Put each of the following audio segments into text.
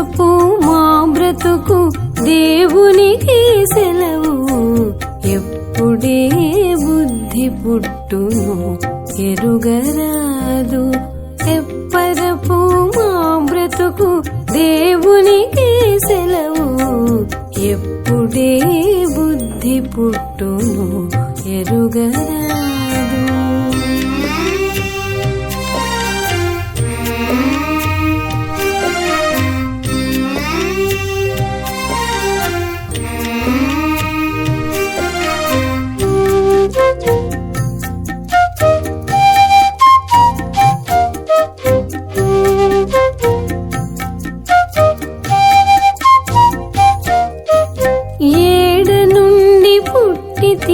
తెప్పరపు మా బ్రతుకు దేవునికి సెలవు. ఎప్పుడే బుద్ధి పుట్టును ఎరుగరాదు. ఎప్పరపు మా బ్రతుకు దేవునికి సెలవు. ఎప్పుడే బుద్ధి పుట్టును ఎరుగరాదు.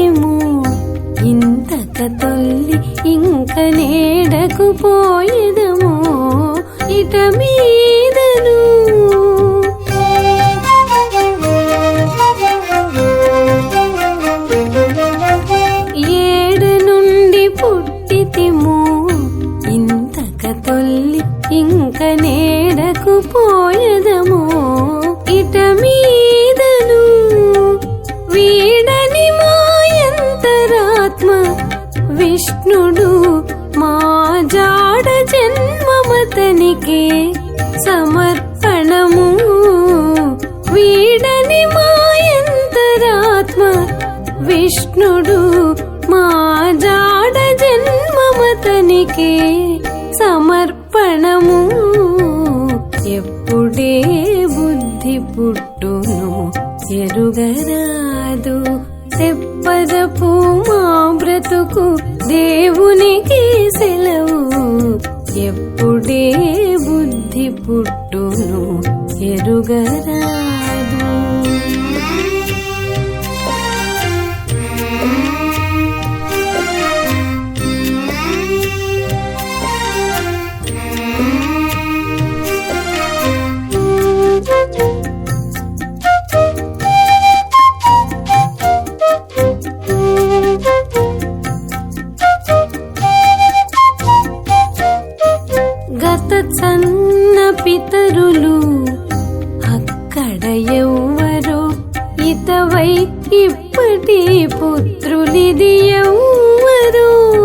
పుట్టితిము ఇంతక తొల్లి ఇంక నేడకు పోయేదము? ఇట మీదను సమర్పణము ఎప్పుడే బుద్ధి పుట్టును? ఎరుగరాదు. తెప్పదపు మా బ్రతుకు దేవునికి సెలవు. ఎప్పుడే బుద్ధి పుట్టును? ఎరుగరా ఇతవై ఇప్పటి పుత్రులిది ఎవ్వరూ?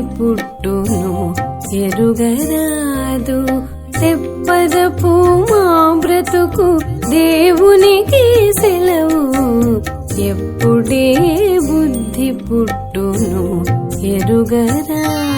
బుద్ధి పుట్టును ఎరుగరాదు. తెప్పదపు మా బ్రతుకు దేవునికి సెలవు. ఎప్పుడే బుద్ధి పుట్టును ఎరుగరా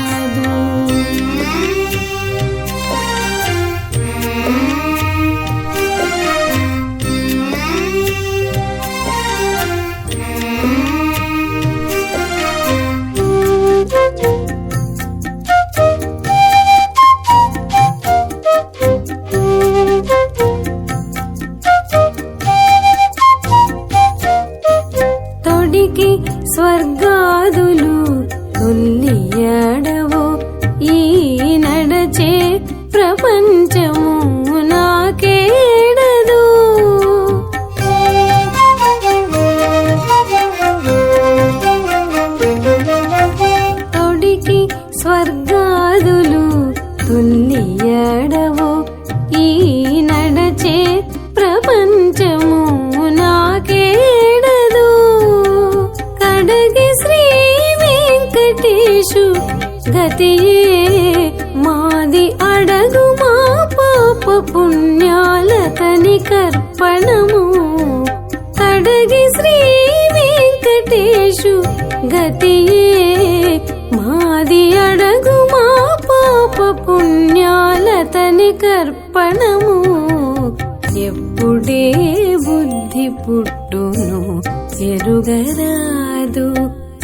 ఎరుగరాదు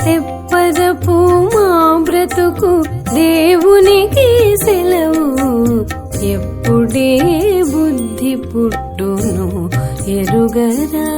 తెప్పదపు మా బ్రతుకు దేవునికి సెలవు. ఎప్పుడే బుద్ధి పుట్టును ఎరుగరా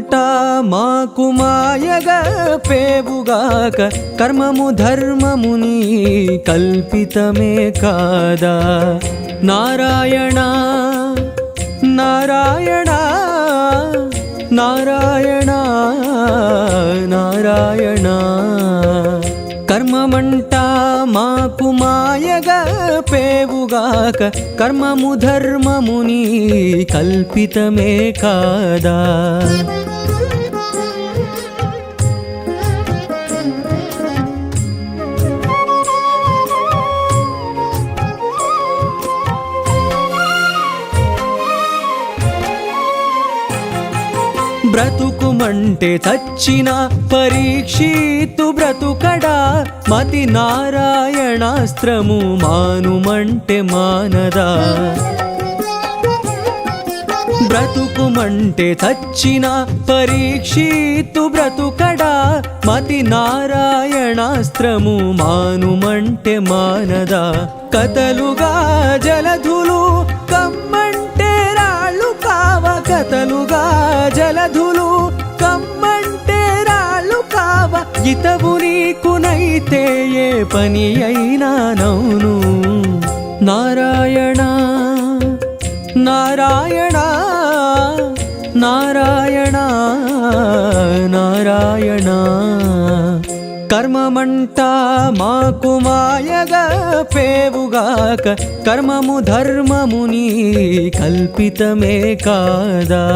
కర్మమంట మాకు మాయగా పేవుగాక కర్మము ధర్మముని కల్పితమే కాదా? నారాయణ నారాయణ నారాయణ నారాయణ. కర్మమంట మాయగా పేవుగాక కర్మము ధర్మముని కల్పితమే కాదా బ్రతుకుమంటే చచ్చిన పరీక్షితు బ్రతుకడా మతి నారాయణాస్త్రము మానుమంటే మానదా. బ్రతుకుమంటే చచ్చిన పరీక్షితు బ్రతుకడా మతి నారాయణాస్త్రము మానుమంటే మానదా. కథలుగా జలధులు కమ్మంటే రాళ్ళు కావ కథలుగా జలధులు ఇతవు నీకునైతే ఏ పని అయినా నౌను. నారాయణ నారాయణ నారాయణ నారాయణ. కర్మమంట మాకు మాయగా పేవుగాక కర్మము ధర్మముని కల్పితమే కాదా?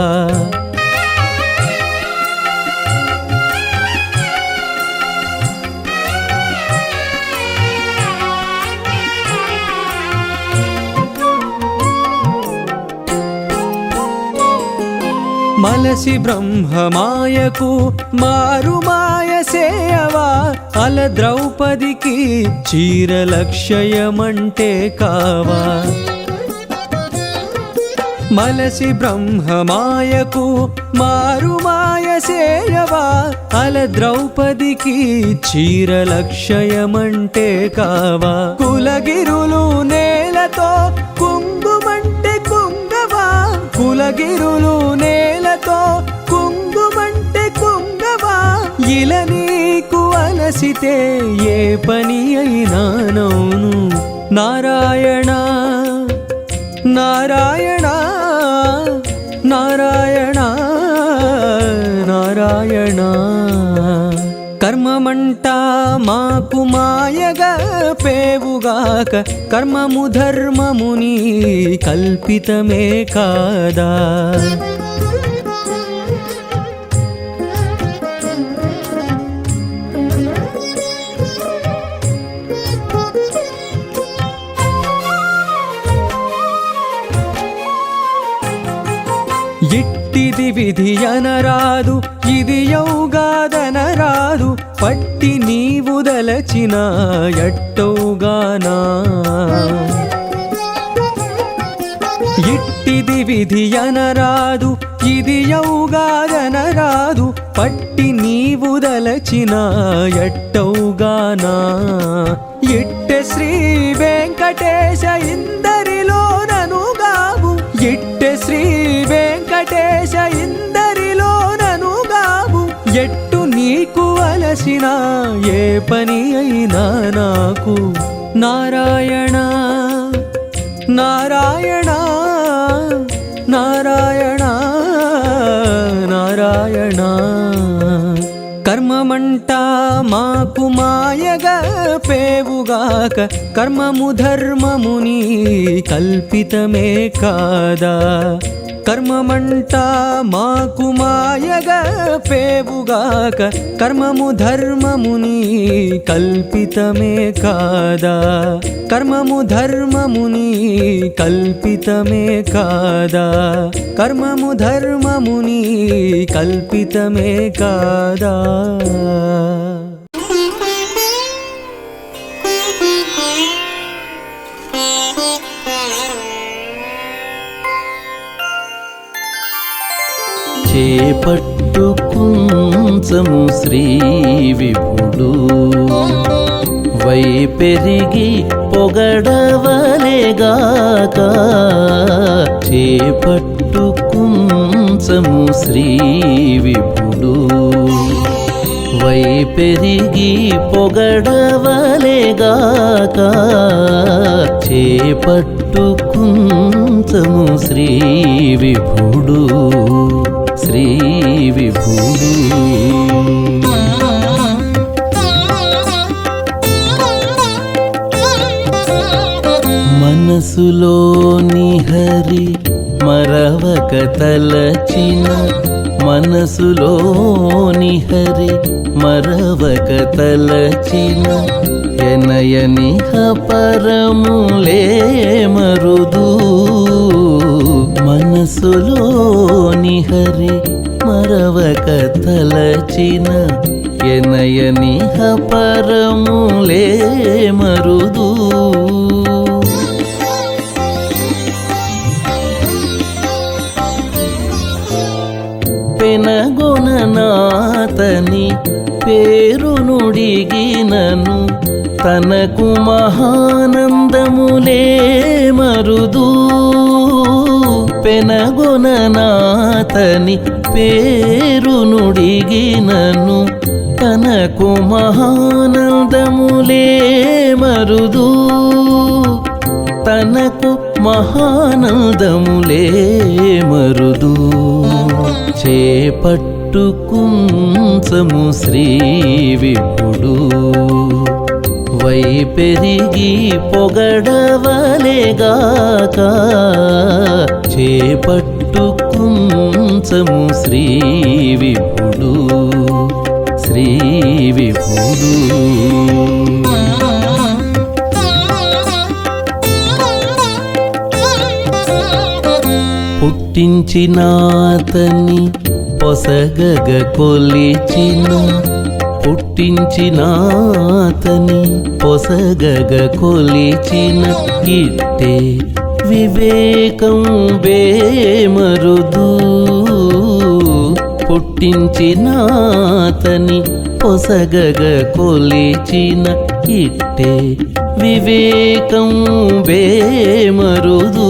మలసి బ్రహ్మమాయకు మారుమాయ సేయవా అల ద్రౌపదికి చీరలక్షయమంటే కావా? మలసి బ్రహ్మమాయకు మారుమాయ సేయవా అల ద్రౌపదికి చీరలక్షయమంటే కావా? కులగిరులు నేలతో కుంగుమంటే కుంగవా? కులగిరులు నే ఇల నీకు అలసితే ఏ పని అయినా నౌను నారాయణ నారాయణ నారాయణ నారాయణ. కర్మమంట మాకు మాయగా పేవుగాక కర్మము ధర్మముని కల్పితమే కాదా? ఇట్టిది విధి అనరాదు ఇది యౌగాదనరాదు పట్టి నీవు దలచిన ఎట్టౌగానా? ఇట్టిది విధి అనరాదు ఇది యౌగాదనరాదు పట్టి నీవు దలచిన ఎట్టౌగానా? ఇట్టె శ్రీ వెంకటేశ ఇందరిలోననుగావు ఇట్టె శ్రీ చేసినా ఏ పని అయినా నాకు నారాయణ నారాయణ నారాయణ నారాయణ. కర్మమంట మాకు మాయగా పేవుగాక కర్మము ధర్మముని కల్పితమే కాదా? కర్మమంట మాకు మాయగా పేవుగాక కర్మము ధర్మముని కల్పితమే కాదా? కర్మము ధర్మముని కల్పితమే కాదా? కర్మము ధర్మముని కల్పితమే కాదా? చేపట్టు కుంచము శ్రీ విభుడు. వై పెరిగి పొగడవలేగాక చేపట్టు కుంచము శ్రీ విభుడు. వై పెరిగి పొగడవలేగాక చేపట్టు కుంచము శ్రీ విభుడు. శ్రీ విభుడు మనసులో నిహరి మరవక తలచిన మనసులో నిహరి మరవక తలచిన ఎనయనిహ పరములే మరుదూ. మనసులోని హరి మరవక తలచిన ఎనయనిహ పరములే మరుదు. పెనగొననాతని పేరు నుడిగినను తనకు మహానందములే మరుదూ. పెనగొననాతని పేరు నుడిగినను తనకు మహానందములే మరుదు. తనకు మహానందములే మరుదు. చేపట్టుకుంచము శ్రీ విపుడు. వై పెరిగి పొగడవలేగాక చేపట్టు కుంచము శ్రీ విభుడు శ్రీ విభుడు. పుట్టించినాతని పొసగగ కొలిచిన పుట్టించిన అతని పొసగగ కొలిచిన ఇట్టే వివేకం బేమరుదు. పుట్టించిన అతని పొసగగ కొలిచిన ఇట్టే వివేకం బేమరుదు.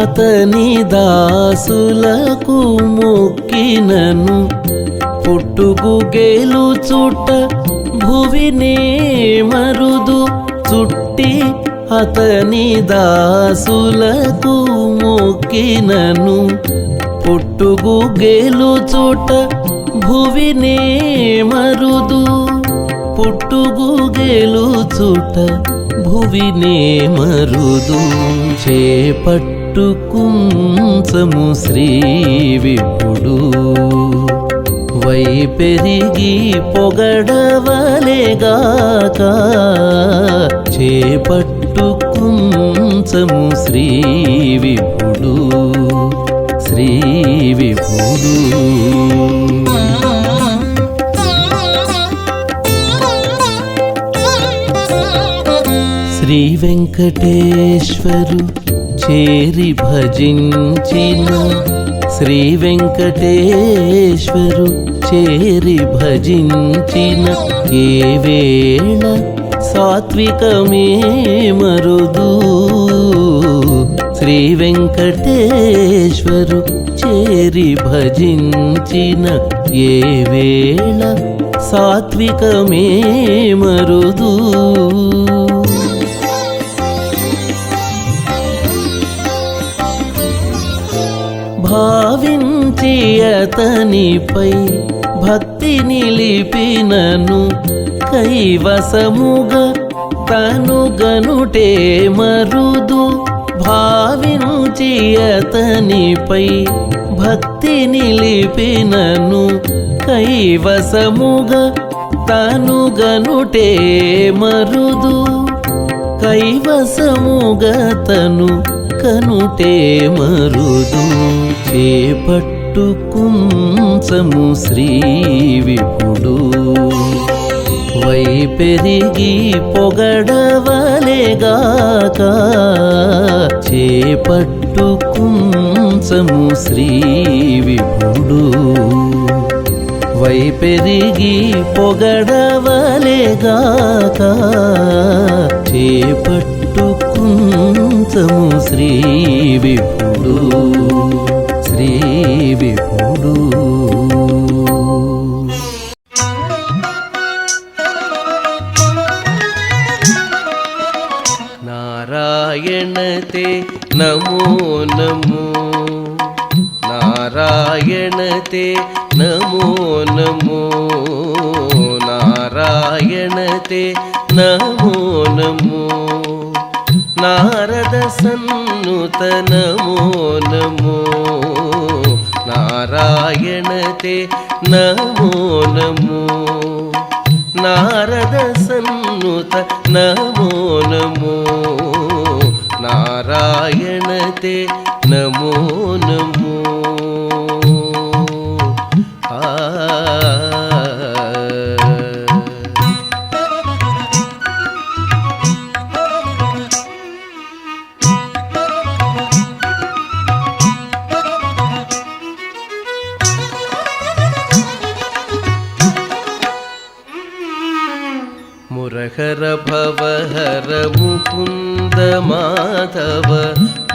అతని దాసులకు మొక్కినను. పుట్టుకు గేలు చుట్ట భువినే మరుదు చుట్టి అతని దాసులకు మొక్కినను. పుట్టుకు గేలు చుట్ట భువినే మరుదు పుట్టుగు చుట్ట భువినే మరుదు. చేపట్టు కుంచము శ్రీ విభుడు. వై పెరిగి పొగడవలేగాక చేపట్టుకుంచము శ్రీ విభుడు. శ్రీ విభుడు. శ్రీ వెంకటేశ్వరు చేరి భజించిన శ్రీ వెంకటేశ్వరు చేరి భజించిన ఏ వేళ సాత్వికమే మరుదు. శ్రీ వెంకటేశ్వరు చేరి భజించిన ఏ వేళ సాత్వికమే మరుదు. భావించి అతనిపై భక్తి నిలిపినను కైవసముగా తను గనుటే మరుదు. భావించి అతనిపై భక్తి నిలిపినను కైవసముగా తను గనుటే మరుదు. కైవసముగా తను కనుటే మరుదు చేపట్టు కుంచము శ్రీ విపుడు వై పెరిగి పొగడవలేగాక చేపట్టు కుంచము శ్రీ విపుడు వై పెరిగి పొగడవలేగాక చేపట్టు కుంచము శ్రీ విపుడు శ్రీ విపుడు నారాయణతే నమో నమో నారాయణతే నమో నమో నారాయణతే నమో నమో నారద సన్నుత నమో నారాయణతే నమో నమో నారద సన్నుత నమో నమో నారాయణతే నమో నమో ఆ ஹர பவ ஹர முகுந்த மாதவ.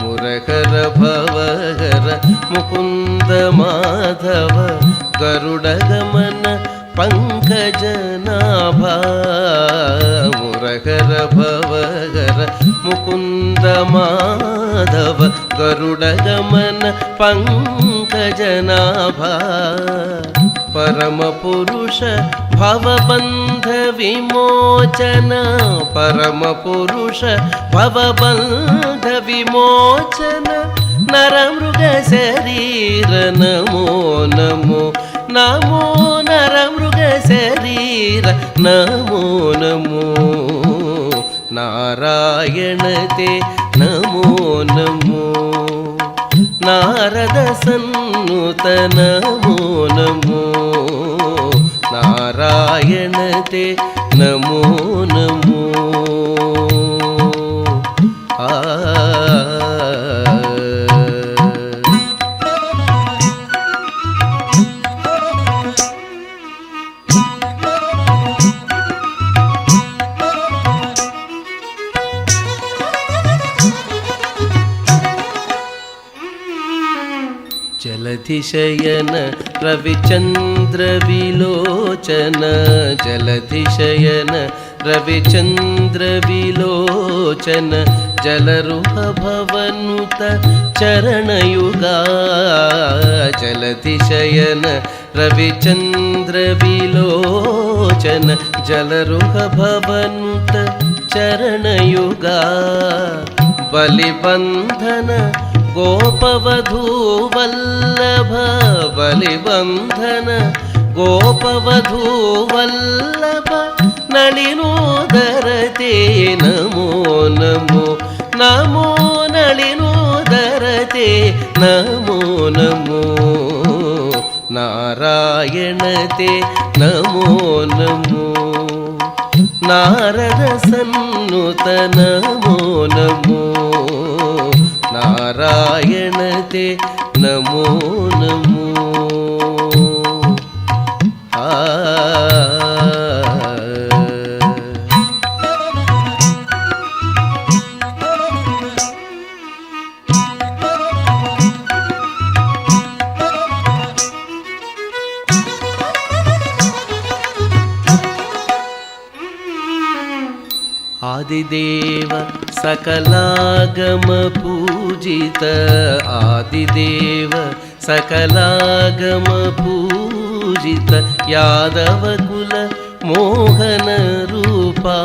முரகர பவ ஹர முகுந்த மாதவ. கருடகமன பங்கஜநாபா. முரகர பவ ஹர முகுந்த மாதவ. கருடகமன பங்கஜநாபா. పురుష భవబంధ విమోచన పరమ పురుష భవబంధ విమోచన నరమృగ శరీర నమో నమో నమో నరమృగ శరీర నారద సన్నుతన నమో నమో నారాయణతే నమో నమో జలధిశయన రవిచంద్ర విలోచన జలధిశయన రవిచంద్ర విలోచన జలరుహ భవనుత చరణయుగా జలధిశయన రవిచంద్ర गोपवधूवल्लभ बलिबन्धन गोपवधूवल्लभ नळिनोदरते नमो नमो नमो नळिनोदरते नमो नमो नारायणते नमो नमो नारदसन्नुत नमो नमो నమో నారాయణతే నమో నమో ఆ आदिदेव सकलागमपूजित आदिदेव सकलागमपूजित यादव मोहनरूपा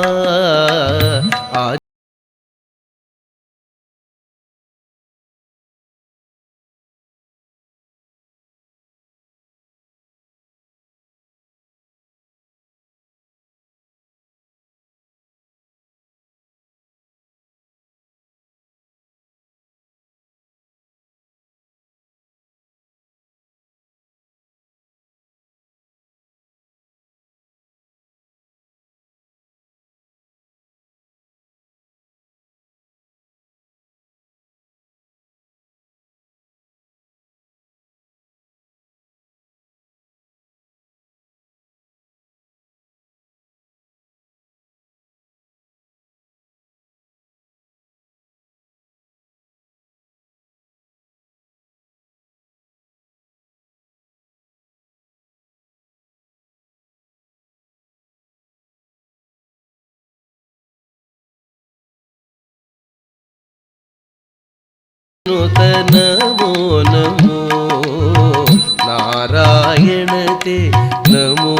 నమో నమో నారాయణతే నమో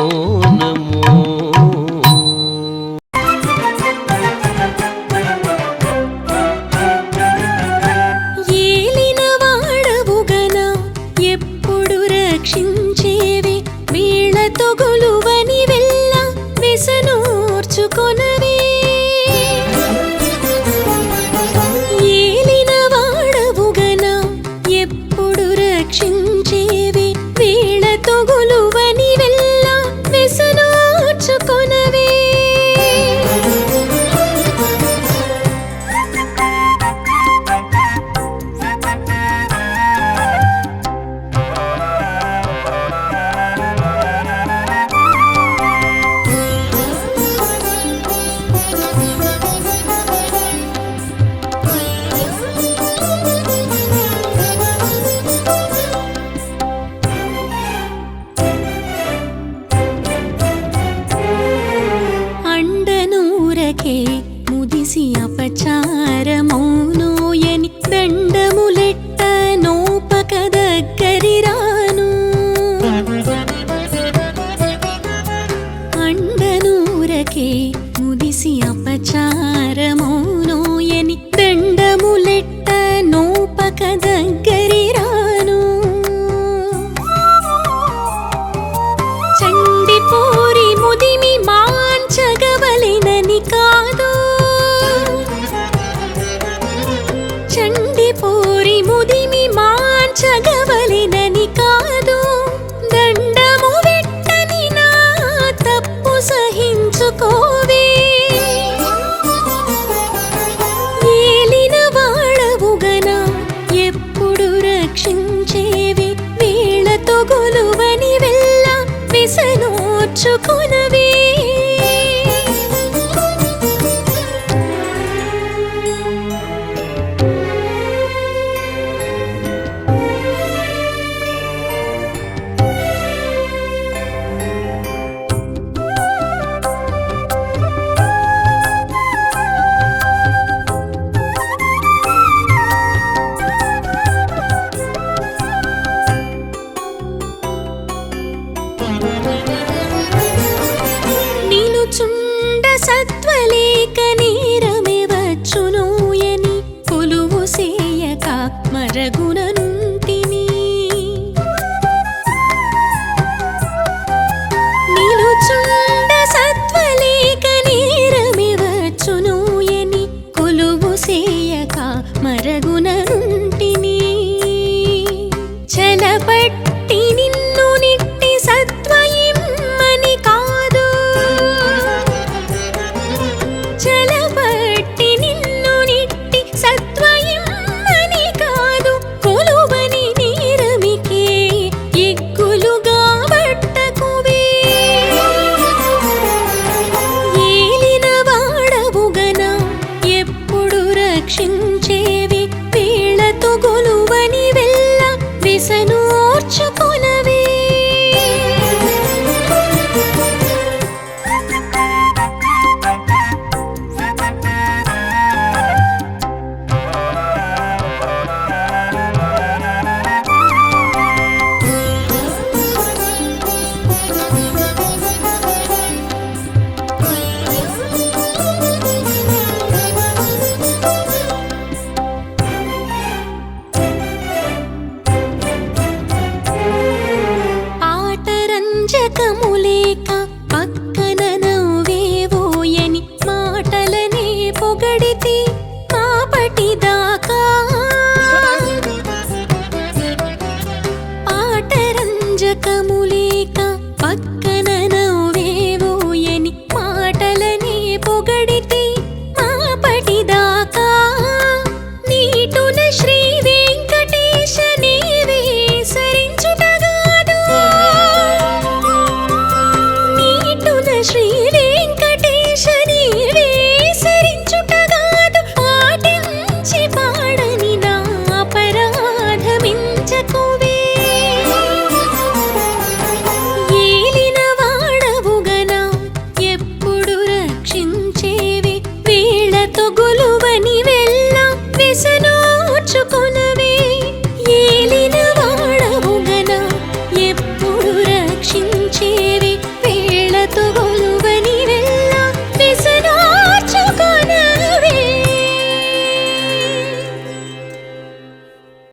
మార్చుకునవి